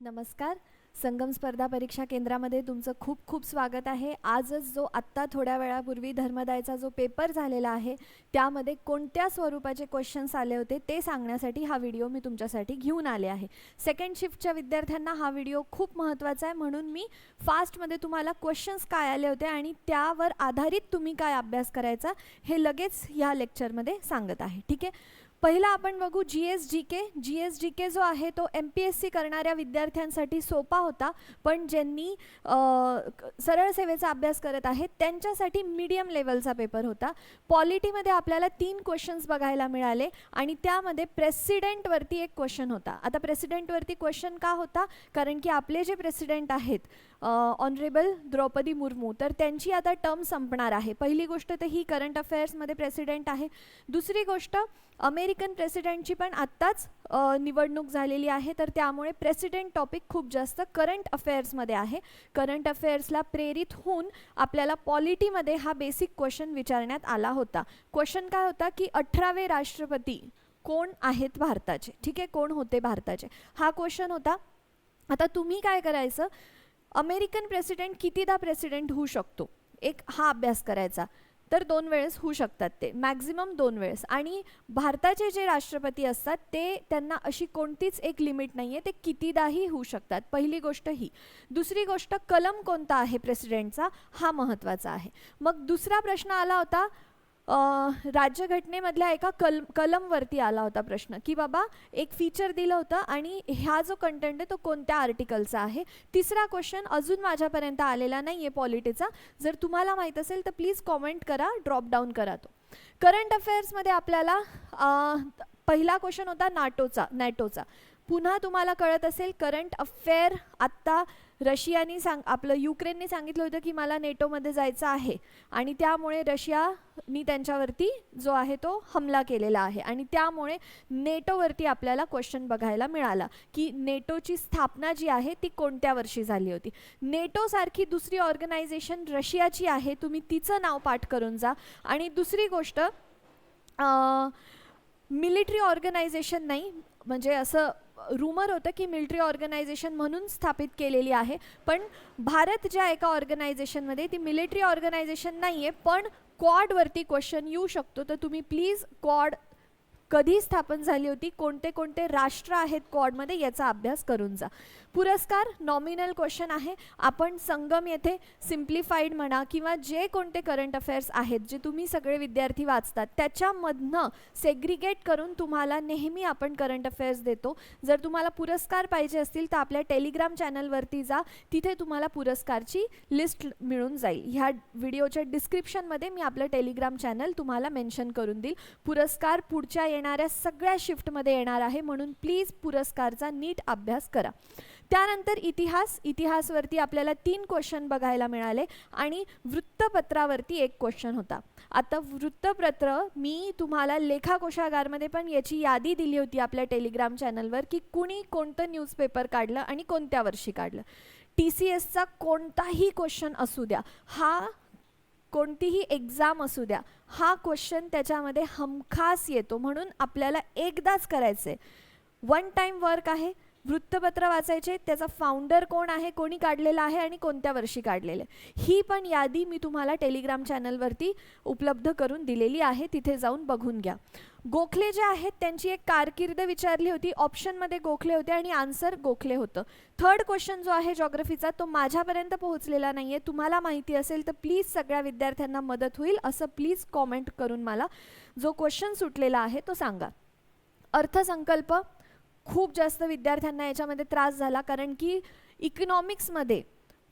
नमस्कार. संगम स्पर्धा परीक्षा केंद्रामध्ये तुमचं खूप खूप स्वागत आहे. आजच जो आत्ता थोड्या वेळापूर्वी धर्मदायचा जो पेपर झालेला आहे त्यामध्ये कोणत्या स्वरूपाचे क्वेश्चन्स आले होते ते सांगण्यासाठी हा व्हिडिओ मी तुमच्यासाठी घेऊन आले आहे. सेकंड शिफ्टच्या विद्यार्थ्यांना हा व्हिडिओ खूप महत्त्वाचा आहे. म्हणून मी फास्टमध्ये तुम्हाला क्वेश्चन्स काय आले होते आणि त्यावर आधारित तुम्ही काय अभ्यास करायचा हे लगेच ह्या लेक्चरमध्ये सांगत आहे. ठीक आहे? पहिला आपण बघू जी एस जी के जी एस जी के जो आहे तो एम पी एस सी करणाऱ्या विद्यार्थ्यांसाठी सोपा होता पण ज्यांनी सरळ सेवेचा अभ्यास करत आहेत त्यांच्यासाठी मीडियम लेवलचा पेपर होता. पॉलिटीमध्ये आपल्याला तीन क्वेश्चन्स बघायला मिळाले आणि त्यामध्ये प्रेसिडेंटवरती एक क्वेश्चन होता. आता प्रेसिडेंटवरती क्वेश्चन का होता? कारण की आपले जे प्रेसिडेंट आहेत ऑनरेबल द्रौपदी मुर्मू तर त्यांची आता टर्म संपणार आहे. पहिली गोष्ट तर ही करंट अफेअर्समध्ये प्रेसिडेंट आहे. दुसरी गोष्ट अमेरिकन प्रेसिडेंटची पण आत्ताच निवडणूक झालेली आहे तर त्यामुळे प्रेसिडेंट टॉपिक खूप जास्त करंट अफेअर्समध्ये आहे. करंट अफेअर्सला प्रेरित होऊन आपल्याला पॉलिटीमध्ये हा बेसिक क्वेश्चन विचारण्यात आला होता. क्वेश्चन काय होता की अठरावे राष्ट्रपती कोण आहेत भारताचे? ठीक आहे कोण होते भारताचे? हा क्वेश्चन होता. आता तुम्ही काय करायचं? अमेरिकन प्रेसिडेंट कितीदा प्रेसिडेंट होऊ शकतो? एक हा अभ्यास करायचा. तर दोन वेळेस होऊ शकतात ते. मॅक्झिमम दोन वेळेस. आणि भारताचे जे राष्ट्रपती असतात ते त्यांना अशी कोणतीच एक लिमिट नाही आहे ते कितीदाही होऊ शकतात. पहिली गोष्ट ही. दुसरी गोष्ट कलम कोणता आहे प्रेसिडेंटचा? हा महत्त्वाचा आहे. मग दुसरा प्रश्न आला होता राज्यघटनेमधल्या एका कल कलमवरती आला होता प्रश्न की बाबा एक फीचर दिलं होतं आणि ह्या जो कंटेंट आहे तो कोणत्या आर्टिकलचा आहे? तिसरा क्वेश्चन अजून माझ्यापर्यंत आलेला नाही आहे पॉलिटीचा जर तुम्हाला माहीत असेल तर प्लीज कॉमेंट करा ड्रॉपडाऊन करा तो. करंट अफेअर्समध्ये आपल्याला पहिला क्वेश्चन होता नाटोचा नॅटोचा पुन्हा तुम्हाला कळत असेल करंट अफेअर आत्ता रशियानी सांग आपलं युक्रेनने सांगितलं होतं की मला नेटोमध्ये जायचं आहे. आणि त्यामुळे रशियानी त्यांच्यावरती जो आहे तो हमला केलेला आहे. आणि त्यामुळे नेटोवरती आपल्याला क्वेश्चन बघायला मिळाला की नेटोची स्थापना जी आहे ती कोणत्या वर्षी झाली होती? नेटोसारखी दुसरी ऑर्गनायझेशन रशियाची आहे तुम्ही तिचं नाव पाठ करून जा. आणि दुसरी गोष्ट मिलिटरी ऑर्गनायझेशन नाही म्हणजे असं रुमर होतं की मिलिटरी ऑर्गनायझेशन म्हणून स्थापित केलेली आहे. पण भारत ज्या एका ऑर्गनायझेशनमध्ये ती मिलिटरी ऑर्गनायझेशन नाही आहे पण क्वाडवरती क्वेश्चन येऊ शकतो. तर तुम्ही प्लीज क्वाड कधी स्थापन झाली होती? कोणते कोणते राष्ट्र आहेत क्वाडमध्ये याचा अभ्यास करून जा. पुरस्कार नॉमिनल क्वेश्चन आहे. आपण संगम येथे सिम्प्लिफाईड म्हणा किंवा जे कोणते करंट अफेअर्स आहेत जे तुम्ही सगळे विद्यार्थी वाचतात त्याच्यामधनं सेग्रिगेट करून तुम्हाला नेहमी आपण करंट अफेअर्स देतो. जर तुम्हाला पुरस्कार पाहिजे असतील तर आपल्या टेलिग्राम चॅनलवरती जा. तिथे तुम्हाला पुरस्कारची लिस्ट मिळून जाईल. ह्या व्हिडिओच्या डिस्क्रिप्शनमध्ये मी आपलं टेलिग्राम चॅनल तुम्हाला मेन्शन करून देईल. पुरस्कार पुढच्या येणाऱ्या सगळ्या शिफ्टमध्ये येणार आहे म्हणून प्लीज पुरस्कारचा नीट अभ्यास करा. त्यानंतर इतिहास इतिहासवरती आपल्याला तीन क्वेश्चन बघायला मिळाले आणि वृत्तपत्रावरती एक क्वेश्चन होता. आता वृत्तपत्र मी तुम्हाला लेखा कोशागारमध्ये पण याची यादी दिली होती आपल्या टेलिग्राम चॅनलवर की कुणी कोणतं न्यूजपेपर काढलं आणि कोणत्या वर्षी काढलं. टी सी एसचा कोणताही क्वेश्चन असू द्या हा कोणतीही एक्झाम असू द्या हा क्वेश्चन त्याच्यामध्ये हमखास येतो म्हणून आपल्याला एकदाच करायचं आहे वन टाईम वर्क आहे वृत्तपत्र वाचायचे त्याचा फाउंडर कोण आहे कोणी काढलेला आहे आणि कोणत्या वर्षी काढलेलं आहे. ही पण यादी मी तुम्हाला टेलिग्राम चॅनलवरती उपलब्ध करून दिलेली आहे. तिथे जाऊन बघून घ्या. गोखले जे आहेत त्यांची एक कारकीर्द विचारली होती. ऑप्शनमध्ये गोखले होते आणि आन्सर गोखले होतं. थर्ड क्वेश्चन जो आहे जॉग्रफीचा तो माझ्यापर्यंत पोहोचलेला नाही आहे तुम्हाला माहिती असेल तर प्लीज सगळ्या विद्यार्थ्यांना मदत होईल. असं प्लीज कॉमेंट करून मला जो क्वेश्चन सुटलेला आहे तो सांगा. अर्थसंकल्प खूप जास्त विद्यार्थ्यांना याच्यामध्ये त्रास झाला कारण की इकॉनॉमिक्समध्ये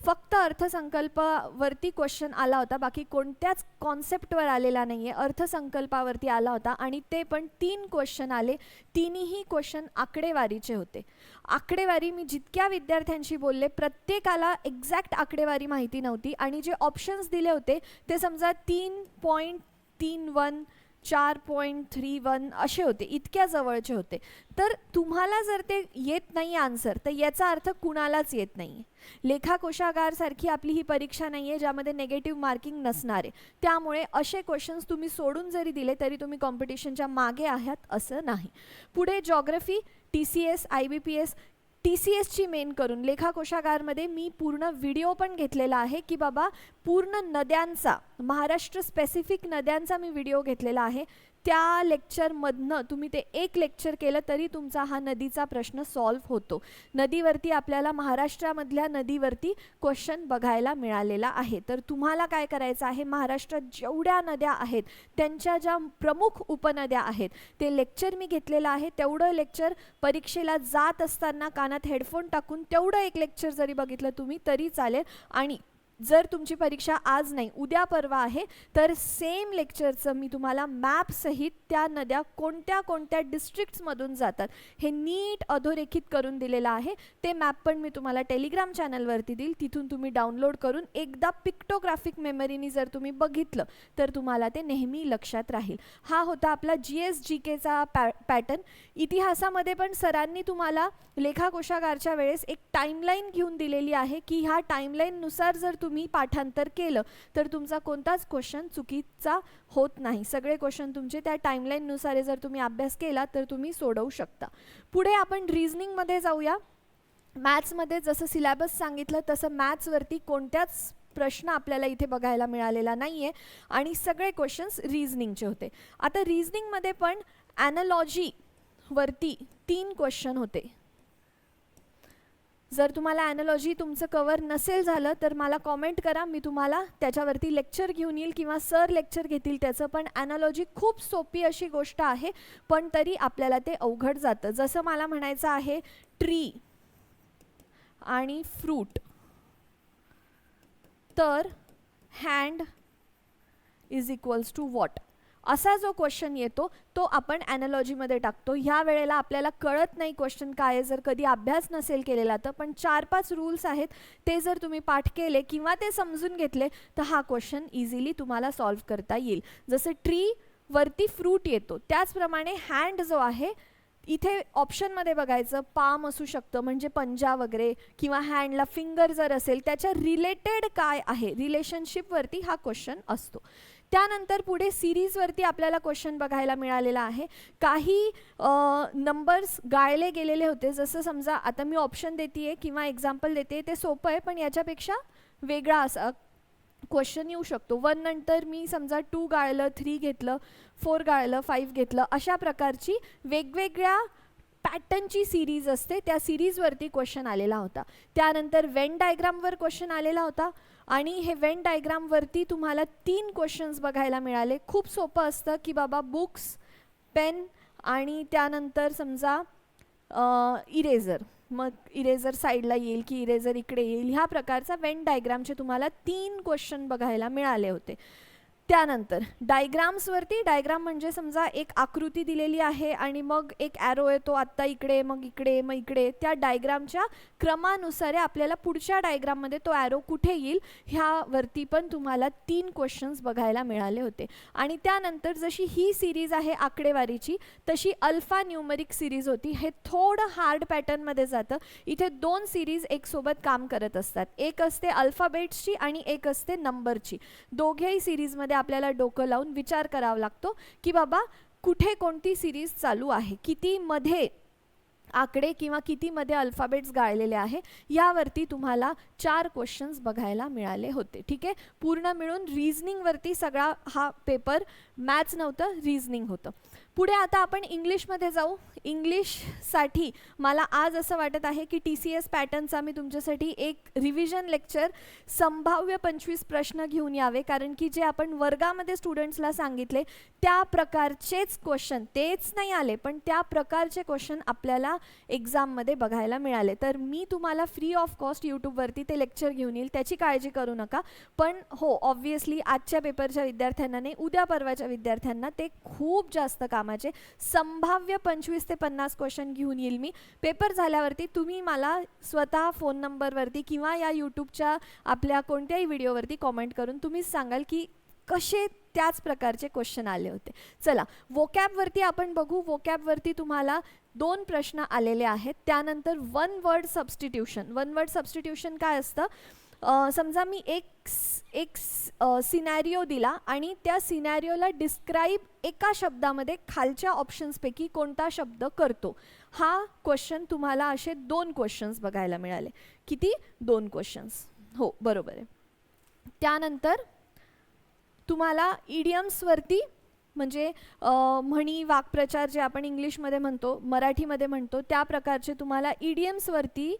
फक्त अर्थसंकल्पावरती क्वेश्चन आला होता बाकी कोणत्याच कॉन्सेप्टवर आलेला नाही आहे अर्थसंकल्पावरती आला होता आणि ते पण तीन क्वेश्चन आले. तिन्ही क्वेश्चन आकडेवारीचे होते. आकडेवारी मी जितक्या विद्यार्थ्यांशी बोलले प्रत्येकाला एक्झॅक्ट आकडेवारी माहिती नव्हती आणि जे ऑप्शन्स दिले होते ते समजा तीन पॉईंट तीन वन चार पॉईंट थ्री वन असे होते इतक्या जवळचे होते. तर तुम्हाला जर ते येत नाही आन्सर तर याचा अर्थ कुणालाच येत नाही. लेखाकोशागारसारखी आपली ही परीक्षा नाही आहे ज्यामध्ये नेगेटिव्ह मार्किंग नसणार. आहे त्यामुळे असे क्वेश्चन्स तुम्ही सोडून जरी दिले तरी तुम्ही कॉम्पिटिशनच्या मागे आहात असं नाही. पुढे geography T C S I B P S T C एसची मेन करून लेखा कोशागारमध्ये मी पूर्ण व्हिडिओ पण घेतलेला आहे की बाबा पूर्ण नद्यांचा महाराष्ट्र स्पेसिफिक नद्यांचा मी व्हिडिओ घेतलेला आहे. त्या लेक्चरमधनं तुम्ही ते एक लेक्चर केलं तरी तुमचा हा नदीचा प्रश्न सॉल्व्ह होतो. नदीवरती आपल्याला महाराष्ट्रामधल्या नदीवरती क्वेश्चन बघायला मिळालेला आहे. तर तुम्हाला काय करायचं आहे? महाराष्ट्रात जेवढ्या नद्या आहेत त्यांच्या ज्या प्रमुख उपनद्या आहेत ते लेक्चर मी घेतलेलं आहे. तेवढं लेक्चर परीक्षेला जात असताना कानात हेडफोन टाकून तेवढं एक लेक्चर जरी बघितलं तुम्ही तरी चालेल. आणि जर तुमची परीक्षा आज नाही उद्या परवा आहे तर सेम लेक्चरचं मी तुम्हाला मॅपसहित त्या नद्या कोणत्या कोणत्या डिस्ट्रिक्ट्समधून जातात हे नीट अधोरेखित करून दिलेलं आहे. ते मॅप पण मी तुम्हाला टेलिग्राम चॅनलवरती देईल. तिथून तुम्ही डाउनलोड करून एकदा पिक्टोग्राफिक मेमरीनी जर तुम्ही बघितलं तर तुम्हाला ते नेहमी लक्षात राहील. हा होता आपला जी एस जी केचा पॅ पॅटर्न इतिहासामध्ये पण सरांनी तुम्हाला लेखाकोशागारच्या वेळेस एक टाईमलाईन घेऊन दिलेली आहे की ह्या टाईमलाईननुसार जर तुम्ही पाठांतर केलं तर तुमचा कोणताच क्वेश्चन चुकीचा होत नाही. सगळे क्वेश्चन तुमचे त्या टाईमलाईननुसार जर तुम्ही अभ्यास केला तर तुम्ही सोडवू शकता. पुढे आपण रिझनिंगमध्ये जाऊया. मॅथ्समध्ये जसं सिलॅबस सांगितलं तसं मॅथ्सवरती कोणत्याच प्रश्न आपल्याला इथे बघायला मिळालेला नाही आहे आणि सगळे क्वेश्चन्स रिझनिंगचे होते. आता रिझनिंगमध्ये पण ॲनॉलॉजीवरती तीन क्वेश्चन होते. जर तुम्हाला ॲनॉलॉजी तुमचं कवर नसेल झालं तर मला कॉमेंट करा. मी तुम्हाला त्याच्यावरती लेक्चर घेऊन येईल किंवा सर लेक्चर घेतील त्याचं. पण ॲनॉलॉजी खूप सोपी अशी गोष्ट आहे पण तरी आपल्याला ते अवघड जातं. जसं मला म्हणायचं आहे ट्री आणि फ्रूट तर hand is equals to what असा जो क्वेश्चन येतो तो आपण ॲनॉलॉजीमध्ये टाकतो. ह्या वेळेला आपल्याला कळत नाही क्वेश्चन काय आहे. जर कधी अभ्यास नसेल केलेला तर पण चार पाच रूल्स आहेत. ते जर तुम्ही पाठ केले किंवा ते समजून घेतले तर हा क्वेश्चन इझिली तुम्हाला सॉल्व्ह करता येईल. जसं ट्री वरती फ्रूट येतो त्याचप्रमाणे हँड जो आहे इथे ऑप्शनमध्ये बघायचं पाम असू शकतं म्हणजे पंजा वगैरे किंवा हँडला फिंगर जर असेल त्याच्या रिलेटेड काय आहे? रिलेशनशिपवरती हा क्वेश्चन असतो. त्यानंतर पुढे सिरीजवरती आपल्याला क्वेश्चन बघायला मिळालेला आहे. काही नंबर्स गाळले गेलेले होते. जसं समजा आता मी ऑप्शन देते किंवा एक्झाम्पल देते ते सोपं आहे पण याच्यापेक्षा वेगळा असा क्वेश्चन येऊ शकतो. वन नंतर मी समजा टू गाळलं थ्री घेतलं फोर गाळलं फाईव्ह घेतलं अशा प्रकारची वेगवेगळ्या पॅटर्नची सिरीज असते. त्या सिरीजवरती क्वेश्चन आलेला होता. त्यानंतर वेन डायग्रामवर क्वेश्चन आलेला होता. आणि हे वेन डायग्रामवरती तुम्हाला तीन क्वेश्चन्स बघायला मिळाले. खूप सोपं असतं की बाबा बुक्स पेन आणि त्यानंतर समजा इरेझर मग इरेझर साईडला येईल की इरेझर इकडे येईल. ह्या प्रकारचा वेन डायग्रामचे तुम्हाला तीन क्वेश्चन बघायला मिळाले होते. त्यानंतर डायग्राम्सवरती डायग्राम म्हणजे समजा एक आकृती दिलेली आहे आणि मग एक ॲरो येतो आत्ता इकडे मग इकडे मग इकडे. त्या डायग्रामच्या क्रमानुसार आपल्याला पुढच्या डायग्राममध्ये तो ॲरो कुठे येईल ह्यावरती पण तुम्हाला तीन क्वेश्चन्स बघायला मिळाले होते. आणि त्यानंतर जशी ही सिरीज आहे आकडेवारीची तशी अल्फा न्यूमरिक सिरीज होती. हे थोडं हार्ड पॅटर्नमध्ये जातं. इथे दोन सिरीज एकसोबत काम करत असतात. एक असते अल्फाबेट्सची आणि एक असते नंबरची दोघेही सिरीजमध्ये आपल्याला डोकं लावून विचार करावा लागतो की बाबा कुठे कोणती सिरीज चालू आहे? कितीमध्ये आकडे किंवा कितीमध्ये अल्फाबेट्स गाळलेले आहे? यावरती तुम्हाला चार क्वेश्चन्स बघायला मिळाले होते. ठीक आहे? पूर्ण मिळून रिझनिंगवरती सगळा हा पेपर मॅथ्स नव्हतं रिझनिंग होतं. पुढे आता आपण इंग्लिशमध्ये जाऊ. इंग्लिशसाठी मला आज असं वाटत आहे की टी सी एस पॅटर्नचा मी तुमच्यासाठी एक रिव्हिजन लेक्चर संभाव्य पंचवीस प्रश्न घेऊन यावे. कारण की जे आपण वर्गामध्ये स्टुडंट्सला सांगितले त्या प्रकारचेच क्वेश्चन तेच नाही आले पण त्या प्रकारचे क्वेश्चन आपल्याला एक्झाममध्ये बघायला मिळाले. तर मी तुम्हाला फ्री ऑफ कॉस्ट यूट्यूबवरती ते लेक्चर घेऊन येईल. त्याची काळजी करू नका. पण हो ऑब्व्हियसली आजच्या पेपरच्या विद्यार्थ्यांना नाही उद्या परवाच्या विद्यार्थ्यांना ते खूप जास्त कामाचे. संभाव्य पंचवीस ते पन्नास क्वेश्चन घेऊन येईल मी. पेपर झाल्यावरती तुम्ही मला स्वतः फोन नंबरवरती किंवा या यूट्यूबच्या आपल्या कोणत्याही व्हिडिओवरती कॉमेंट करून तुम्हीच सांगाल की कसे त्याच प्रकारचे क्वेश्चन आले होते. चला वोकॅबवरती आपण बघू. वोकॅबवरती तुम्हाला दोन प्रश्न आलेले आहेत. त्यानंतर one word substitution one word substitution काय असतं? समजा मी एक एक सिनॅरिओ दिला आणि त्या सिनॅरिओला डिस्क्राईब एका शब्दामध्ये खालच्या ऑप्शन्सपैकी कोणता शब्द करतो. हा क्वेश्चन तुम्हाला असे दोन क्वेश्चन्स बघायला मिळाले. किती? दोन क्वेश्चन्स हो बरोबर आहे. त्यानंतर तुम्हाला इडियम्सवरती म्हणजे म्हणी वाक्प्रचार जे आपण इंग्लिशमध्ये म्हणतो मराठीमध्ये म्हणतो त्या प्रकारचे तुम्हाला इडियम्सवरती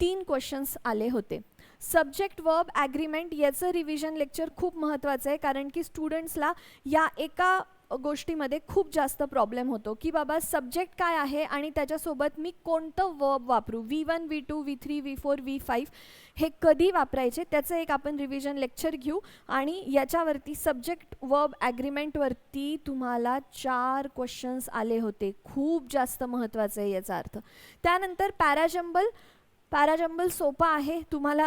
तीन क्वेश्चन्स आले होते. सब्जेक्ट वर्ब ॲग्रीमेंट याचं रिव्हिजन लेक्चर खूप महत्त्वाचं आहे कारण की स्टुडंट्सला या एका गोष्टीमध्ये खूप जास्त प्रॉब्लेम होतो की बाबा सब्जेक्ट काय आहे आणि त्याच्यासोबत मी कोणतं वर्ब वापरू? V one V two V three V four V five हे कधी वापरायचे? त्याचं एक आपण रिव्हिजन लेक्चर घेऊ आणि याच्यावरती सब्जेक्ट वर्ब ॲग्रीमेंटवरती तुम्हाला चार क्वेश्चन्स आले होते. खूप जास्त महत्त्वाचं आहे याचा अर्थ. त्यानंतर पॅराजंबल पॅराजंबल सोपा आहे. तुम्हाला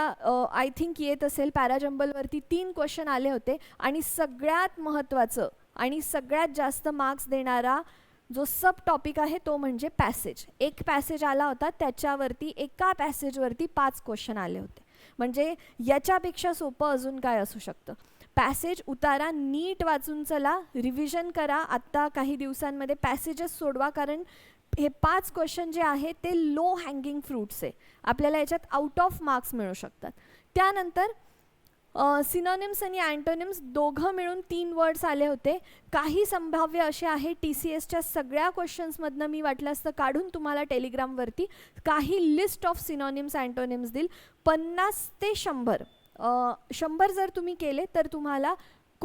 आय थिंक येत असेल. पॅराजंबलवरती तीन क्वेश्चन आले होते. आणि सगळ्यात महत्त्वाचं आणि सगळ्यात जास्त मार्क्स देणारा जो सब टॉपिक आहे तो म्हणजे पॅसेज एक पॅसेज आला होता. त्याच्यावरती एका पॅसेजवरती पाच क्वेश्चन आले होते. म्हणजे याच्यापेक्षा सोपं अजून काय असू शकतं? पॅसेज उतारा नीट वाचून चला. रिव्हिजन करा. आत्ता काही दिवसांमध्ये पॅसेजेस सोडवा. कारण हे पाच क्वेश्चन जे आहे ते लो हँगिंग फ्रूट्स आहे. आपल्याला याच्यात आउट ऑफ मार्क्स मिळू शकतात. त्यानंतर सिनोनिम्स आणि अँटोनिम्स दोघं मिळून तीन वर्ड्स आले होते. काही संभाव्य असे आहे टी सी एसच्या सगळ्या क्वेश्चन्समधनं मी वाटलं असतं काढून तुम्हाला टेलिग्रामवरती काही लिस्ट ऑफ सिनोनिम्स अँटोनिम्स देईल. पन्नास ते शंभर. शंभर जर तुम्ही केले तर तुम्हाला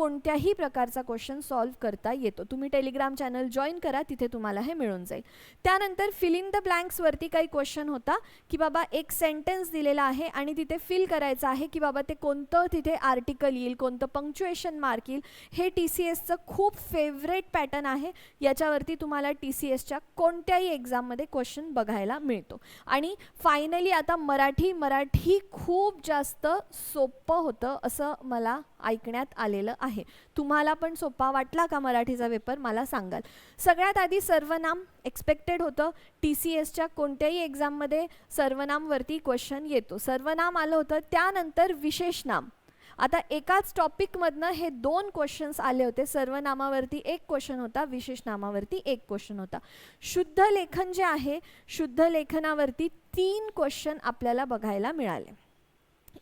कोणत्याही प्रकारचा क्वेश्चन सॉल्व करता येतो. तुम्ही टेलिग्राम चॅनल जॉईन करा तिथे तुम्हाला हे मिळून जाईल. त्यानंतर फिल इन द ब्लँक्सवरती काही क्वेश्चन होता की बाबा एक सेंटेन्स दिलेला आहे आणि तिथे फिल करायचं आहे की बाबा ते कोणतं तिथे आर्टिकल येईल कोणतं पंक्च्युएशन मार्क येईल हे टी सी एसचं खूप फेवरेट पॅटर्न आहे. याच्यावरती तुम्हाला टी सी एसच्या कोणत्याही एक्झाममध्ये क्वेश्चन बघायला मिळतो. आणि फायनली आता मराठी मराठी खूप जास्त सोपं होतं असं मला ऐकण्यात आलेलं आहे. तुम्हाला पण सोपा वाटला का मराठीचा पेपर मला सांगाल. सगळ्यात आधी सर्वनाम एक्सपेक्टेड होतं. टी सी एसच्या कोणत्याही एक्झाममध्ये सर्वनामवरती क्वेश्चन येतो. सर्वनाम आलं होतं त्यानंतर विशेष नाम. आता एकाच टॉपिकमधनं हे दोन क्वेश्चन्स आले होते. सर्वनामावरती एक क्वेश्चन होता विशेष नामावरती एक क्वेश्चन होता. शुद्ध लेखन जे आहे शुद्ध लेखनावरती तीन क्वेश्चन आपल्याला बघायला मिळाले.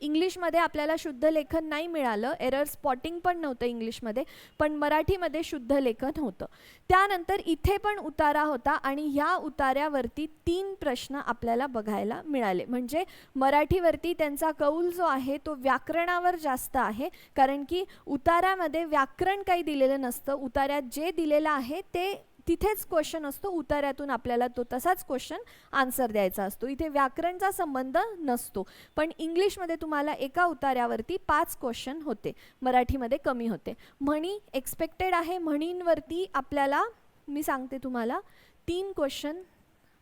इंग्लिशमध्ये आपल्याला शुद्ध लेखन नाही मिळालं. एरर स्पॉटिंग पण नव्हतं इंग्लिशमध्ये पण मराठीमध्ये शुद्ध लेखन होतं. त्यानंतर इथे पण उतारा होता आणि ह्या उतार्यावरती तीन प्रश्न आपल्याला बघायला मिळाले. म्हणजे मराठीवरती त्यांचा कौल जो आहे तो व्याकरणावर जास्त आहे. कारण की उताऱ्यामध्ये व्याकरण काही दिलेलं नसतं. उतार्यात जे दिलेलं आहे ते तिथेच क्वेश्चन असतो उतार्यातून आपल्याला तो तसाच क्वेश्चन आन्सर द्यायचा असतो. इथे व्याकरणचा संबंध नसतो. पण इंग्लिशमध्ये तुम्हाला एका उतार्यावरती पाच क्वेश्चन होते. मराठीमध्ये कमी होते. म्हणी एक्सपेक्टेड आहे म्हणींवरती आपल्याला मी सांगते तुम्हाला तीन क्वेश्चन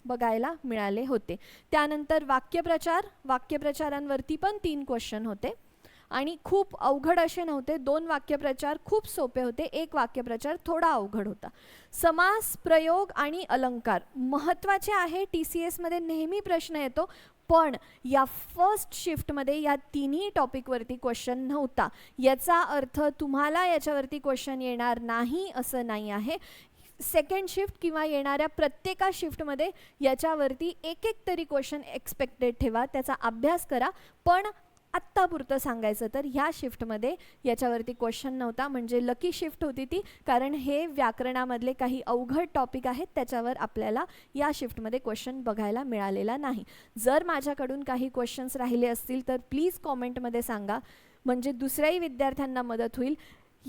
बघायला मिळाले होते. त्यानंतर वाक्यप्रचार वाक्यप्रचारांवरती पण तीन क्वेश्चन होते. आणि खूप अवघड असे नव्हते. दोन वाक्यप्रचार खूप सोपे होते. एक वाक्यप्रचार थोडा अवघड होता. समास प्रयोग आणि अलंकार महत्त्वाचे आहे. टी सी एसमध्ये नेहमी प्रश्न येतो पण या फर्स्ट शिफ्टमध्ये या तिन्ही टॉपिकवरती क्वेश्चन नव्हता. याचा अर्थ तुम्हाला याच्यावरती क्वेश्चन येणार नाही असं नाही आहे. सेकंड शिफ्ट किंवा येणाऱ्या प्रत्येका शिफ्टमध्ये याच्यावरती एक एक तरी क्वेश्चन एक्सपेक्टेड ठेवा. त्याचा अभ्यास करा. पण आत्तापुरतं सांगायचं तर ह्या शिफ्टमध्ये याच्यावरती क्वेश्चन नव्हता. म्हणजे लकी शिफ्ट होती ती कारण हे व्याकरणामधले काही अवघड टॉपिक आहेत त्याच्यावर आपल्याला या शिफ्टमध्ये क्वेश्चन बघायला मिळालेला नाही. जर माझ्याकडून काही क्वेश्चन्स राहिले असतील तर प्लीज कॉमेंटमध्ये सांगा. म्हणजे दुसऱ्याही विद्यार्थ्यांना मदत होईल.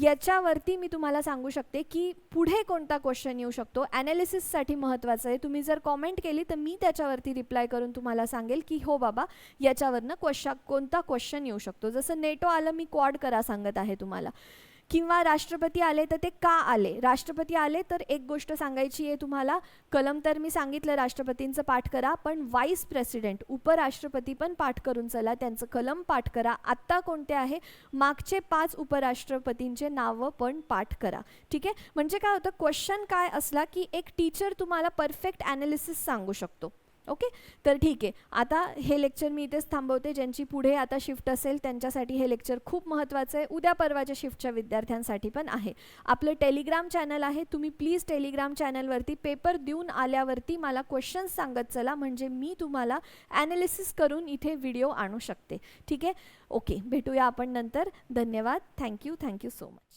याच्यावरती मी तुम्हाला सांगू शकते की पुढे कोणता क्वेश्चन येऊ शकतो. ॲनालिसिससाठी महत्त्वाचं आहे. तुम्ही जर कॉमेंट केली तर मी त्याच्यावरती रिप्लाय करून तुम्हाला सांगेल की हो बाबा याच्यावरनं क्वेश्चन कोणता क्वेश्चन येऊ शकतो. जसं नेटो आलं मी क्वाड करा सांगत आहे तुम्हाला. किंवा राष्ट्रपती आले तर ते का आले? राष्ट्रपती आले तर एक गोष्ट सांगायची आहे तुम्हाला. कलम तर मी सांगितलं राष्ट्रपतींचं पाठ करा पण व्हाईस प्रेसिडेंट उपराष्ट्रपती पण पाठ करून चला. त्यांचं कलम पाठ करा. आत्ता कोणते आहे? मागचे पाच उपराष्ट्रपतींचे नावं पण पाठ करा. ठीक आहे? म्हणजे काय होतं? क्वेश्चन काय असला की एक टीचर तुम्हाला परफेक्ट ॲनालिसिस सांगू शकतो. ओके? तर ठीक आहे. आता हे लेक्चर मी इथेच थांबवते. ज्यांची पुढे आता शिफ्ट असेल त्यांच्यासाठी हे लेक्चर खूप महत्त्वाचं आहे. उद्या परवाच्या शिफ्टच्या विद्यार्थ्यांसाठी पण आहे. आपलं टेलिग्राम चॅनल आहे. तुम्ही प्लीज टेलिग्राम चॅनलवरती पेपर देऊन आल्यावरती मला क्वेश्चन्स सांगत चला. म्हणजे मी तुम्हाला ॲनालिसिस करून इथे व्हिडिओ आणू शकते. ठीक आहे? ओके. भेटूया आपण नंतर. धन्यवाद. Thank you thank you so much